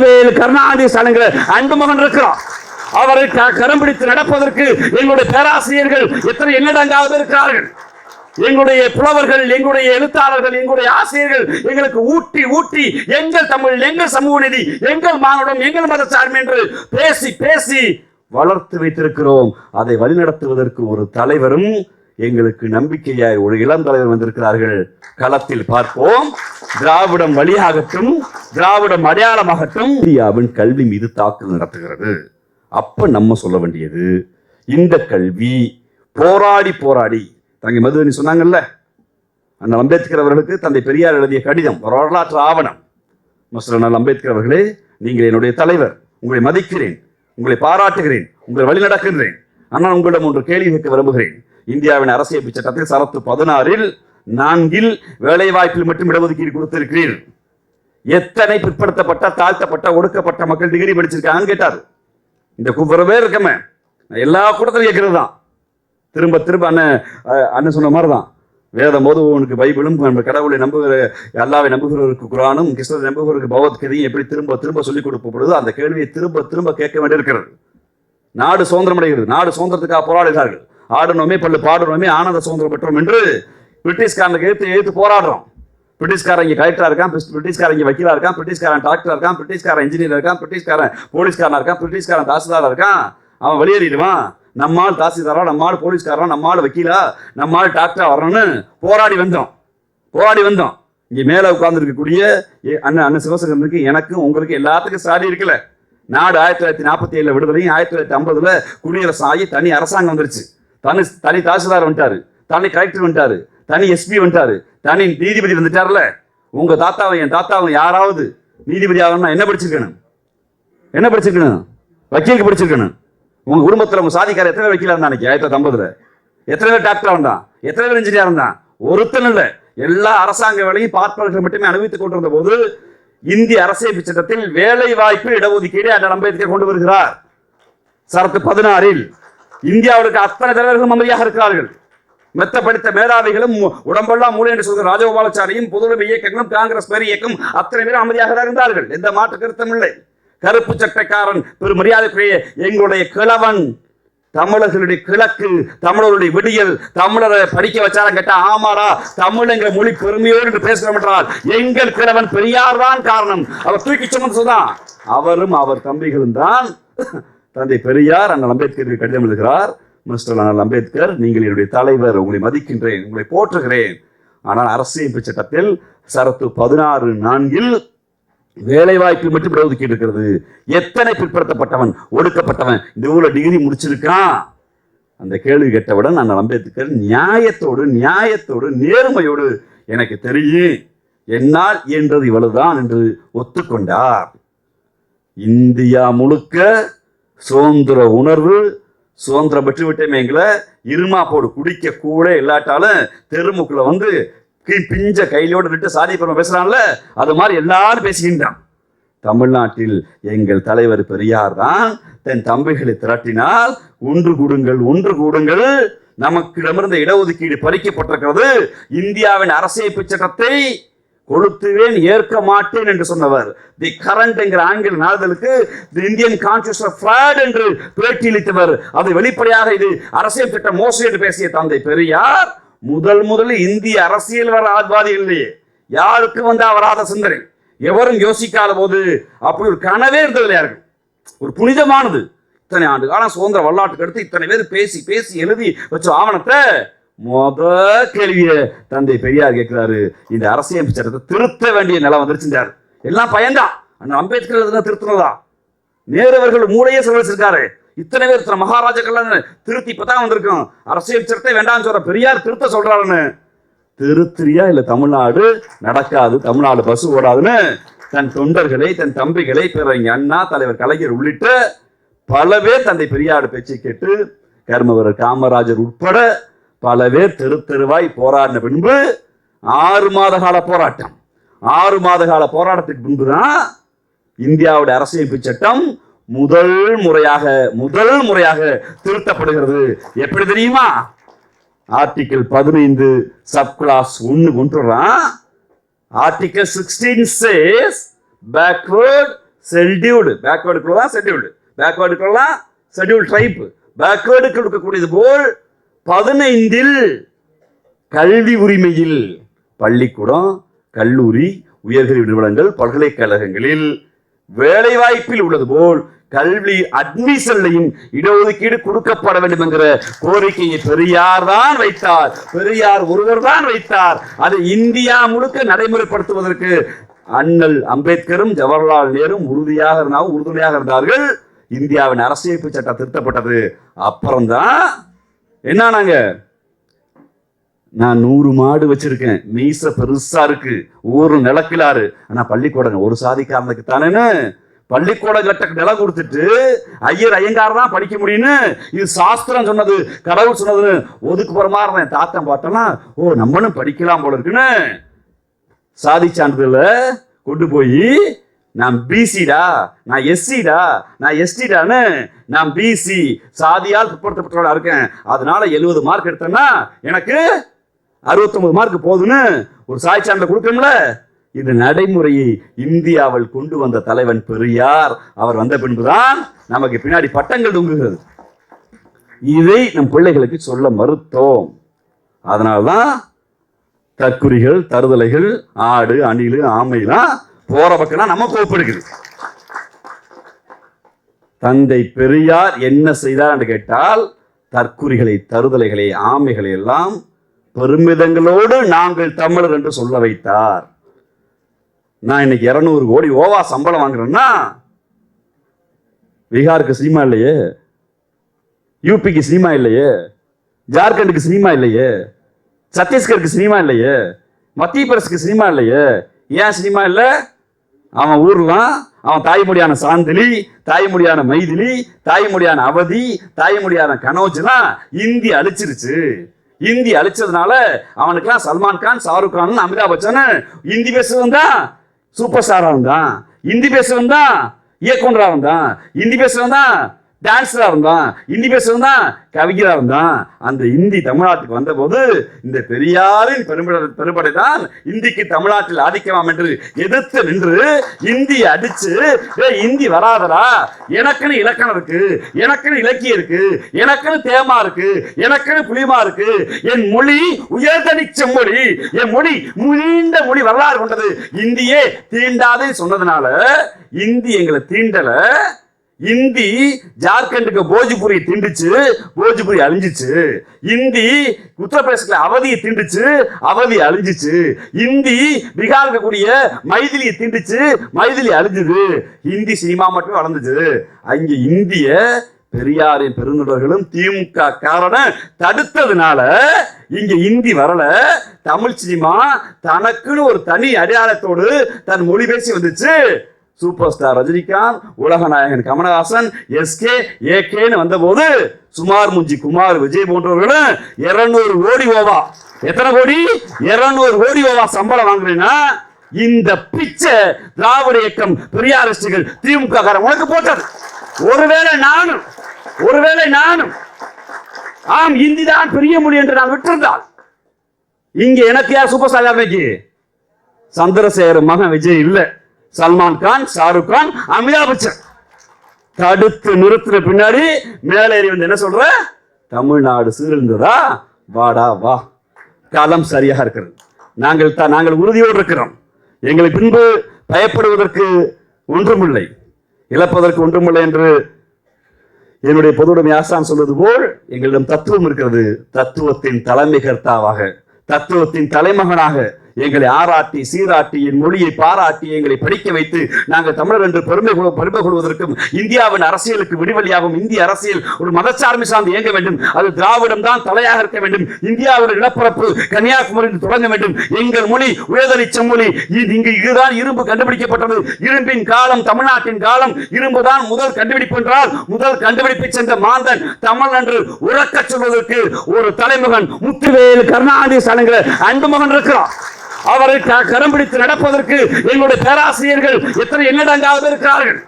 வேலு கருணாநிதி ஸ்டாலின்கிற அன்பு மகன் இருக்கிறோம் அவரை கரம் பிடித்து நடப்பதற்கு எங்களுடைய பேராசிரியர்கள் எத்தனை என்னடங்காவது இருக்கிறார்கள். எங்களுடைய புலவர்கள் எங்களுடைய எழுத்தாளர்கள் எங்களுடைய ஆசிரியர்கள் எங்களுக்கு ஊட்டி ஊட்டி எங்கள் தமிழ் எங்கள் சமூக நீதி எங்கள் மானுடம் எங்கள் மத சார்பு என்று பேசி பேசி வளர்த்து வைத்திருக்கிறோம். அதை வழிநடத்துவதற்கு ஒரு தலைவரும் எங்களுக்கு நம்பிக்கையாய் ஒரு இளம் தலைவர் வந்திருக்கிறார்கள். களத்தில் பார்ப்போம். திராவிடம் வழியாகட்டும் திராவிடம் அடையாளமாகட்டும் இந்தியாவின் கல்வி மீது தாக்குதல் நடத்துகிறது. அப்ப நம்ம சொல்ல வேண்டியது இந்த கல்வி போராடி போராடி தங்கை மதுவனி சொன்னாங்கல்ல? அந்த அம்பேத்கர் அவர்களுக்கு தந்தை பெரியார் எழுதிய கடிதம் வரலாற்று ஆவணம். மிஸ்டர் அண்ணல் அம்பேத்கர் அவர்களே நீங்கள் என்னுடைய தலைவர் உங்களை மதிக்கிறேன் உங்களை பாராட்டுகிறேன் உங்களை வழிநடக்கின்றேன் ஆனால் உங்களிடம் ஒன்று கேள்வி கேட்க விரும்புகிறேன். இந்தியாவின் அரசியல் சட்டத்தில் சரத்து பதினாறில் நான்கில் வேலைவாய்ப்பில் மட்டும் இடஒதுக்கீடு கொடுத்திருக்கிறீர். எத்தனை பிற்படுத்தப்பட்ட தாழ்த்தப்பட்ட ஒடுக்கப்பட்ட மக்கள் டிகிரி படிச்சிருக்காங்கன்னு கேட்டார். இந்த குவ்வரவே இருக்கமே. எல்லா கூட்டத்திலும் கேட்கறது தான் திரும்ப திரும்ப அண்ணன் அஹ், அண்ணன் சொன்ன மாதிரி தான் வேதம் போது உனக்கு பைபிளும் நம்ம கடவுளை நம்புகிற அல்லாவை நம்புகிறவருக்கு குரானும் கிறிஸ்தவரை நம்புகிறவருக்கு பகவத்கீதையும் எப்படி திரும்ப திரும்ப சொல்லிக் கொடுக்கப்படுதோ அந்த கேள்வியை திரும்ப திரும்ப கேட்க வேண்டியிருக்கிறது. நாடு சுதந்திரம் அடைகிறது நாடு சுதந்திரத்துக்காக போராடுகிறார்கள். ஆடணுமே பல்லு பாடணுமே ஆனந்த சுதந்திரம் பெற்றோம் என்று பிரிட்டிஷ்காரனுக்கு எழுத்து எழுத்து போராடுறோம். பிரிட்டிஷ்காரன் இங்கே கலெக்டராக இருக்கான் பிரிட்டிஷ்காரன் இங்கே வக்கீலாக இருக்கான் பிரிட்டிஷ்காரன் டாக்டராக இருக்கான் பிரிட்டிஷ்காரன் இன்ஜினியர் இருக்கான் பிரிட்டிஷ்காரன் போலீஸ்காரனாக இருக்கான் பிரிட்டிஷ்காரன் தாசில்தாராக இருக்கான்? அவன் வெளியேறிடுவான் நம்மால் தாசில்தாரா நம்மால் போலீஸ்காரா நம்மால் வக்கீலா நம்மால் டாக்டரா வரணும்னு போராடி வந்தோம். போராடி வந்தோம். இங்கே மேலே உட்கார்ந்துருக்கக்கூடிய அண்ணன் அண்ணன் சிவசங்கரனுக்கு எனக்கும் உங்களுக்கு எல்லாத்துக்கும் சாடி இருக்கல. நாடு ஆயிரத்தி தொள்ளாயிரத்தி நாற்பத்தி ஏழில் விடுதலையும் ஆயிரத்தி தொள்ளாயிரத்தி ஐம்பதுல குடியரசு ஆகி தனி அரசாங்கம் வந்துருச்சு. தனி தனி தாசில்தார் வந்துட்டாரு. தனி கலெக்டர் வந்துட்டாரு. தனி எஸ்பி வந்துட்டாரு. தனி நீதிபதி வந்துட்டார்ல. உங்க தாத்தாவை என் தாத்தாவை யாராவது நீதிபதி ஆகணும்னா என்ன படிச்சிருக்கணும்? என்ன படிச்சிருக்கணும்? வக்கீலுக்கு படிச்சிருக்கணும். உங்க குடும்பத்தில் உங்க சாதிக்கார எத்தனை பேர் வக்கீலா இருந்தா அன்னைக்கு? ஆயிரத்தி ஐம்பதுல எத்தனை பேர் டாக்டரா இருந்தான் எத்தனை பேர் இன்ஜினியர் இருந்தான்? ஒருத்தன் இல்லை. எல்லா அரசாங்க வேலையும் பார்ப்பவர்கள் மட்டுமே அனுபவித்துக் கொண்டிருந்த போது இந்திய அரசியல் சட்டத்தில் வேலை வாய்ப்பு இடஒதுக்கீடு அண்ணன் அம்பேத்கர் கொண்டு வருகிறார். சரத்து பதினாறில் இந்தியாவிற்கு அத்தனை தலைவர்களும் அமைதியாக இருக்கிறார்கள். மெத்த படித்த மேதாவிகளும் உடம்பெல்லாம் மூளை என்று சொல்கிற ராஜகோபாலாச்சாரியும் பொதுவுடைமை இயக்கங்களும் காங்கிரஸ் பேர் இயக்கம் அத்தனை பேரும் அமைதியாக தான் இருந்தார்கள். எந்த மாற்று கருத்தும் இல்லை. கருப்பு சட்டைக்காரன் பெரும் மரியாதைக்குரிய எங்களுடைய கிழவன் தமிழர்களுடைய கிழக்கு தமிழருடைய விடியல் தமிழரை படிக்க வச்சாரன் கேட்டா ஆமாடா எங்கள் மொழி பெருமையோடு என்று பேசுகிறோம் என்றால் எங்கள் கிழவன் பெரியார் தான் காரணம். அவர் தூக்கி சொன்னது சொன்னான் அவரும் அவர் தம்பிகளும் தான் தந்தை பெரியார் அண்ணல் அம்பேத்கருக்கு கடிதம் எழுதுகிறார். மிஸ்டர் அண்ணல் அம்பேத்கர் நீங்கள் என்னுடைய தலைவர் உங்களை மதிக்கின்றேன் உங்களை போற்றுகிறேன். ஆனால் அரசியல் சட்டத்தில் சரத்து பதினாறு நான்கில் வேலை வாய்ப்பில் மட்டும் இடஒதுக்கீடு இருக்கிறது. எத்தனை பிற்படுத்தப்பட்டவன் ஒடுக்கப்பட்டவன் இந்த ஊரில் டிகிரி முடிச்சிருக்கான்? அந்த கேள்வி கேட்டவுடன் அண்ணல் அம்பேத்கர் நியாயத்தோடு நியாயத்தோடு நேர்மையோடு எனக்கு தெரியும். என்னால் இயன்றது இவ்வளவுதான் என்று ஒத்துக்கொண்டார். இந்தியா முழுக்க சுதந்திர உணர்வு சுதந்திரம் பெற்று விட்டமேங்கள இருமா போடு குடிக்க கூட இல்லாட்டாலும் தெருமுக்குள்ள வந்து பிஞ்ச கையிலோடு விட்டு சாதி பெருமை பேசுறான்ல அது மாதிரி எல்லாரும் பேசுகின்றான். தமிழ்நாட்டில் எங்கள் தலைவர் பெரியார் தான் தன் தம்பிகளை திரட்டினால் ஒன்று கூடுங்கள் ஒன்று கூடுங்கள் நமக்கிடமிருந்த இடஒதுக்கீடு பறிக்கப்பட்டிருக்கிறது இந்தியாவின் அரசியல் சட்டத்தை கொளுத்துவேன் ஏற்க மாட்டேன் என்று சொன்னவர். தி கரண்ட் என்கிற ஆங்கில நாளிதழுக்கு தி இந்தியன் கான்ஸ்டியூஷன் ஃபிராட் என்று பேட்டியளித்தவர் அதை வெளிப்படையாக இது அரசியல் திட்ட மோசடி என்று பேசிய தந்தை பெரியார். முதல் முதலில் இந்திய அரசியல் வர ஆத்வாதி இல்லையே. யாருக்கு வந்து வராத சிந்தனை? எவரும் யோசிக்காத போது அப்படி ஒரு கனவே இருந்ததில்ல யாருக்கும்? ஒரு புனிதமானது. இத்தனை ஆண்டு காலம் சுதந்திர வரலாற்றுக்கு அடுத்து இத்தனை பேர் பேசி பேசி எழுதி வச்ச ஆவணத்தை மொத கேள்வியை தந்தை பெரியார் கேட்கிறாரு. இந்த அரசியல் சட்டத்தை திருத்த வேண்டிய நிலை வந்துருச்சுட்டார் எல்லாம் பயன்தான். அந்த அம்பேத்கர் எழுதுனா திருத்தினதா நேரு மூளையே செலவழிச்சிருக்காரு இத்தனை பேர் இத்தனை மகாராஜாக்கள்லாம் திருத்தி இப்பதான் வந்திருக்கோம். அரசியல் சட்டத்தை வேண்டாம்னு சொல்ற பெரியார் திருத்த சொல்றாருன்னு. திருத்திரியா இல்ல தமிழ்நாடு நடக்காது. தமிழ்நாடு பஸ் ஓடாதுன்னு தன் தொண்டர்களை தன் தம்பிகளை பிறங்க அண்ணா தலைவர் கலைஞர் உள்ளிட்ட பல பேர் தந்தை பெரியாடு பேச்சை கேட்டு கர்மவரர் காமராஜர் உட்பட பல பேர் தெரு தெருவாய் போராடின பின்பு ஆறு மாத கால போராட்டம். ஆறு மாத கால போராட்டத்துக்கு பின்புதான் இந்தியாவுடைய அரசியலமைப்பு சட்டம் முதல் முறையாக முதல் முறையாக திருத்தப்படுகிறது. எப்படி தெரியுமா? ஆர்டிகிள் பதினைந்து சப் கிளாஸ் ஒன்று கொண்டு article article sixteen says backward scheduled பேக்வேர்டுக்குள்ள தான் ஷெட்யூல்டு பேக்வேர்டுக்குள்ளலாம் ஷெட்யூல் டைப் பேக்வேர்டுக்கு இருக்கக்கூடியது போல் பதினைந்தில் கல்வி உரிமையில் பள்ளிக்கூடம் கல்லூரி உயர்கல்வி நிறுவனங்கள் பல்கலைக்கழகங்களில் வேலைவாய்ப்பில் உள்ளது போல் கல்வி அட்மிஷன்லையும் இடஒதுக்கீடு கொடுக்கப்பட வேண்டும் என்கிற கோரிக்கையை பெரியார் தான் வைத்தார். பெரியார் ஒருவர் தான் வைத்தார். அதை இந்தியா முழுக்க நடைமுறைப்படுத்துவதற்கு அண்ணல் அம்பேத்கரும் ஜவஹர்லால் நேரும் உறுதியாக இருந்தாலும் உறுதுணையாக இருந்தார்கள். இந்தியாவின் அரசியலமைப்பு சட்டம் திருத்தப்பட்டது. அப்புறம்தான் என்னானாங்க நான் நூறு மாடு வச்சிருக்கேன். மீச பெருசா இருக்கு. ஊரு நிலக்கிலாரு ஆனா பள்ளிக்கூடம் ஒரு சாதிக்காரனுக்கு தானேன்னு? பள்ளிக்கூடம் கட்ட நிலம் கொடுத்துட்டு ஐயர் ஐயங்கார் தான் படிக்க முடியும்னு இது சாஸ்திரம் சொன்னது கடவுள் சொன்னதுன்னு ஒதுக்கு போற மாதிரி இருந்தேன். தாத்தன் பார்த்தோம்னா ஓ நம்மளும் படிக்கலாம் போல இருக்குன்னு. சாதி சான்றிதழ கொண்டு போய் நான் பிசிடா நான் எஸ்சிடா நான் எஸ்டிடான்னு நான் பிசி சாதியால் பிற்படுத்தப்பட்டவளா இருக்கேன். அதனால எழுபது மார்க் எடுத்தேன்னா எனக்கு அறுபத்தொன்பது மார்க் போதுன்னு ஒரு சாய் சான்றிதழ் கொடுக்கணும்ல? இந்த நடைமுறையை இந்தியாவில் கொண்டு வந்த தலைவன் பெரியார். அவர் வந்த பின்புதான் நமக்கு பின்னாடி பட்டங்கள் தொங்குகிறது. இதை நம் பிள்ளைகளுக்கு சொல்ல மறுத்தோம். அதனால்தான் தற்குறிகள் தருதலைகள் ஆடு அணிலு ஆமைலாம் போற பக்கம்னா நம்ம கோப்படுக்குது தந்தை பெரியார் என்ன செய்தார் என்று கேட்டால் தற்குறிகளை தருதலைகளை ஆமைகளை எல்லாம் பெருமிதங்களோடு நாங்கள் தமிழர் என்று சொல்ல வைத்தார். நான் இன்னைக்கு இருநூறு கோடி ஓவா சம்பளம் வாங்குறேன்னா பீகாருக்கு சினிமா இல்லையே? யூபிக்கு சினிமா இல்லையே? ஜார்க்கண்டுக்கு சினிமா இல்லையே? சத்தீஸ்கருக்கு சினிமா இல்லையே? மத்திய பிரதேசுக்கு சினிமா இல்லையே? ஏன் சினிமா இல்லை? அவன் ஊர்லாம் அவன் தாய்மொழியான சாந்திலி தாய்மொழியான மைதிலி தாய்மொழியான அவதி தாய்மொழியான கனோஜ்லாம் இந்தி அழிச்சிருச்சு. இந்தி அழிச்சதுனால அவனுக்குலாம் சல்மான் கான் ஷாருக் கான் அமிதாப் பச்சன் இந்தி பேசுறவன் தான் சூப்பர் ஸ்டாராக இருந்தான். இந்தி பேசுறவன் தான் இயக்குனரா இருந்தான். இந்தி பேசுறவன் தான் டான்ஸராக இருந்தான் இந்தி பேசுறவன் தான் இருந்தான். அந்த இந்தி தமிழ்நாட்டுக்கு வந்தபோது இந்த பெரியாரின் பெரும்படை பெரும்படை தான் இந்திக்கு தமிழ்நாட்டில் ஆதிக்கமாம் என்று எதிர்த்து நின்று இந்தி அடிச்சு ஏ இந்தி வராதடா எனக்குன்னு இலக்கணம் இருக்கு எனக்குன்னு இலக்கியம் இருக்கு எனக்குன்னு தேமா இருக்கு எனக்குன்னு புலிமா இருக்கு என் மொழி உயர்தனி செம்மொழி என் மொழி நீண்ட மொழி வரலாறு கொண்டது. இந்தியே தீண்டாதே சொன்னதுனால இந்தி எங்களை தீண்டல இந்தி ஜார்க்கண்டுக்கு போஜ்புரி திண்டுச்சு போஜ்புரி அழிஞ்சிச்சு. இந்தி உத்தரப்பிரதேசத்துல அவதியை திண்டுச்சு அவதி அழிஞ்சிச்சு. இந்தி பீகாருக்கு கூடிய மைதிலியை திண்டுச்சு மைதிலி அழிஞ்சுது. இந்தி சினிமா மட்டும் வளர்ந்துச்சு. அங்கே இந்திய பெரியாரின் பெருந்தொடர்களும் திமுக காரணம் தடுத்ததுனால இங்க இந்தி வரல. தமிழ் சினிமா தனக்குன்னு ஒரு தனி அடையாளத்தோடு தன் மொழி பேசி வந்துச்சு. சூப்பர் ஸ்டார் ரஜினிகாந்த் உலக நாயகன் கமலஹாசன் எஸ்கே ஏகேன்னு வந்தபோது சுமார் முஞ்சி குமார் விஜய் போன்றவர்களும் இருநூறு கோடி ஓவா எத்தனை கோடி? இருநூறு கோடி ஓவா சம்பளம் வாங்குறீங்கன்னா இந்த பிச்சை திராவிட இயக்கம் பெரியாரிஸ்டுகள் திமுக காரன் உனக்கு போட்டது. ஒருவேளை நானும் ஒருவேளை நானும் ஆம் இந்தி தான் பெரிய மொழி என்று நான் விட்டிருந்தால் இங்க எனக்கு யார் சூப்பர் ஸ்டார் இன்னைக்கு? சந்திரசேகர் மகன் விஜய் இல்லை. சல்மான் கான் ஷாருக் கான் அமிதாப் பச்சன். தடுத்து நிறுத்தின பின்னாடி மேலேறி வந்து என்ன சொல்ற? தமிழ்நாடு சீர்ந்ததா வாடா வா. காலம் சரியாக இருக்கிறது. நாங்கள் தான் நாங்கள் உறுதியோடு இருக்கிறோம். எங்களை பின்பு பயப்படுவதற்கு ஒன்றுமில்லை. இழப்பதற்கு ஒன்றுமில்லை என்று என்னுடைய பொதுவுடைமை ஆசான் சொல்வது போல் எங்களிடம் தத்துவம் இருக்கிறது. தத்துவத்தின் தலைமை கர்த்தாவாக தத்துவத்தின் தலைமகனாக எங்களை ஆராட்டி சீராட்டி என் மொழியை பாராட்டி எங்களை படிக்க வைத்து நாங்கள் தமிழர் என்று பெருமை பெருமை கொள்வதற்கும் இந்தியாவின் அரசியலுக்கு விடிவெளியாகும் இந்திய அரசியல் ஒரு மதச்சார்மை சார்ந்து இயங்க வேண்டும். அது திராவிடம் தான் தலையாக இருக்க வேண்டும். இந்தியாவுடைய நிலப்பரப்பு கன்னியாகுமரியில் தொடங்க வேண்டும். எங்கள் மொழி உயர்தலை செம்மொழி இங்கு இதுதான் இரும்பு கண்டுபிடிக்கப்பட்டது. இரும்பின் காலம் தமிழ்நாட்டின் காலம். இரும்பு தான் முதல் கண்டுபிடிப்பு என்றால் முதல் கண்டுபிடிப்பை சென்ற மாந்தன் தமிழ் என்று உறக்கச் சொல்வதற்கு ஒரு தலைமுகன் முத்துவேலு கருணாநிதி ஸ்டாலின்கிற அன்புமகன் இருக்கிறான் அவரை கரம் பிடித்து நடப்பதற்கு எங்களுடைய பேராசிரியர்கள் எத்தனை என்னடங்காவது இருக்கிறார்கள்.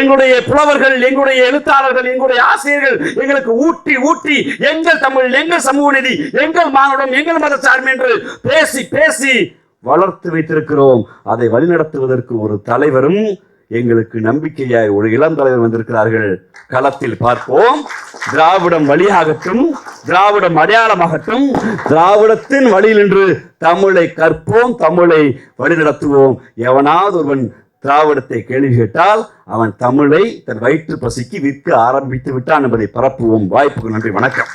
எங்களுடைய புலவர்கள் எங்களுடைய எழுத்தாளர்கள் எங்களுடைய ஆசிரியர்கள் எங்களுக்கு ஊட்டி ஊட்டி எங்கள் தமிழ் எங்கள் சமூக நீதி எங்கள் மானுடம் எங்கள் மதச்சார்பு என்று பேசி பேசி வளர்த்து வைத்திருக்கிறோம். அதை வழிநடத்துவதற்கு ஒரு தலைவரும் எங்களுக்கு நம்பிக்கையாய் ஒரு இளம் தலைவர் வந்திருக்கிறார்கள். களத்தில் பார்ப்போம். திராவிடம் வழியாகட்டும் திராவிடம் அடையாளமாகட்டும் திராவிடத்தின் வழியில் நின்று தமிழை கற்போம் தமிழை வழிநடத்துவோம். எவனாவது ஒருவன் திராவிடத்தை கேள்வி கேட்டால் அவன் தமிழை தன் வயிற்று பசிக்கு விற்க ஆரம்பித்து விட்டான் என்பதை பரப்புவோம். வாய்ப்புக்கு நன்றி வணக்கம்.